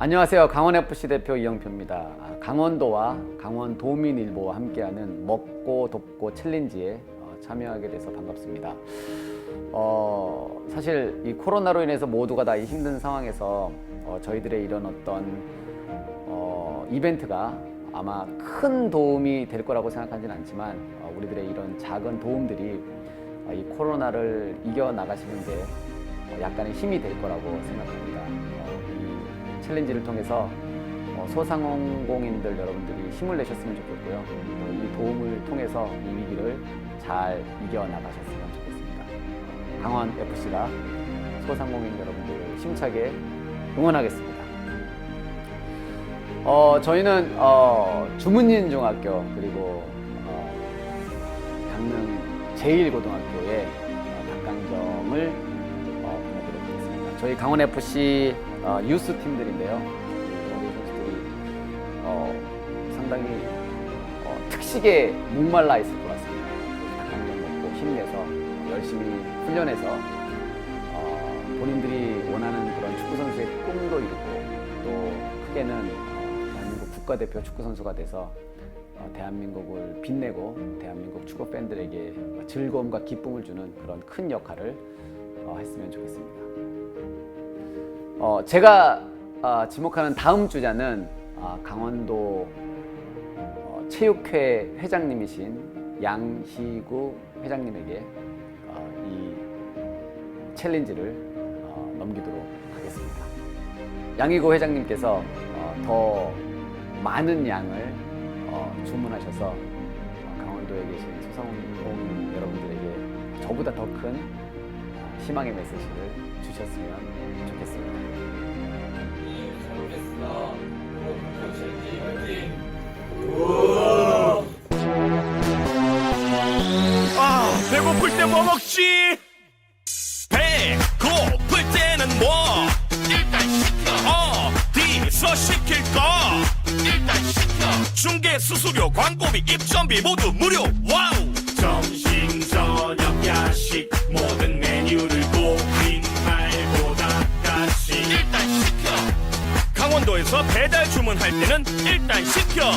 안녕하세요. 강원FC 대표 이영표입니다. 아, 강원도와 강원도민일보와 함께하는 먹고 돕고 챌린지에 어, 참여하게 돼서 반갑습니다. 어, 사실 이 코로나로 인해서 모두가 다이 힘든 상황에서 어, 저희들의 이런 어떤 어, 이벤트가 아마 큰 도움이 될 거라고 생각하지는 않지만 어, 우리들의 이런 작은 도움들이 어, 이 코로나를 이겨 나가시는데 어, 약간의 힘이 될 거라고 생각합니다. 챌린지를 통해서 어, 소상공인들 여러분들이 힘을 내셨으면 좋겠고요. 또이 도움을 통해서 이 위기를 잘 이겨 나가셨으면 좋겠습니다. 어, 강원 FC가 소상공인 여러분들을 힘차게 응원하겠습니다. 어, 저희는 어, 주문인 중학교 그리고 어, 강릉 제1고등학교의 어, 닭강정을 어, 보내드리도록 하겠습니다. 저희 강원 FC 어, 유스 팀들인데요. 우리 선수들이 어, 상당히 어, 특식에 목말라 있을 것 같습니다. 닭강정 먹고 힘내서 열심히 훈련해서 어, 본인들이 원하는 그런 축구 선수의 꿈도 이루고 또 크게는 어, 대한민국 국가대표 축구 선수가 돼서 어, 대한민국을 빛내고 대한민국 축구 팬들에게 즐거움과 기쁨을 주는 그런 큰 역할을 어, 했으면 좋겠습니다. 어, 제가 어, 지목하는 다음 주자는 어, 강원도 어, 체육회 회장님이신 양희구 회장님에게 어, 이 챌린지를 어, 넘기도록 하겠습니다. 양희구 회장님께서 어, 더 많은 양을 어, 주문하셔서 어, 강원도에 계신 소상공인 여러분들에게 저보다 더 큰 희망의 메시지를 주셨으면 때뭐 먹지? 배고플 때는 뭐? 일단 시켜. 어디서 시킬까? 일단 시켜. 중개 수수료, 광고비, 입점비 모두 무료. 와우. 점심, 저녁, 야식 모든 메뉴를 고민말보다 같이 일단 시켜. 강원도에서 배달 주문할 때는 일단 시켜.